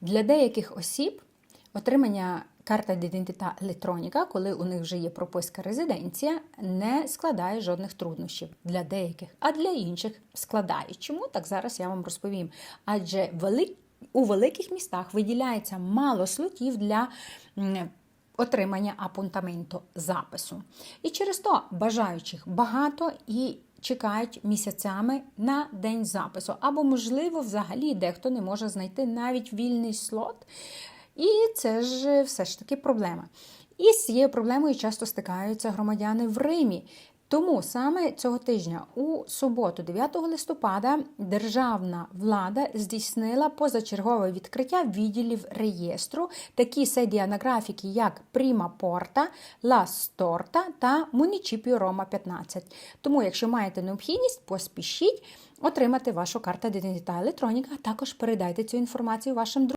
Для деяких осіб отримання карта ідентита електроніка, коли у них вже є прописка резиденція, не складає жодних труднощів для деяких, а для інших складає. Чому так зараз я вам розповім? Адже у великих містах виділяється мало слотів для. Отримання апунтаменту запису. І через то бажаючих багато і чекають місяцями на день запису. Або, можливо, взагалі дехто не може знайти навіть вільний слот. І це ж все ж таки проблема. І з цією проблемою часто стикаються громадяни в Римі. Тому саме цього тижня, у суботу, 9 листопада, державна влада здійснила позачергове відкриття відділів реєстру, такі седі анаграфіки, як Пріма Порта, Ла Сторта та Мунічіпіо Рома 15. Тому, якщо маєте необхідність, поспішіть отримати вашу карту ідентита електроніка, а також передайте цю інформацію вашим друзям.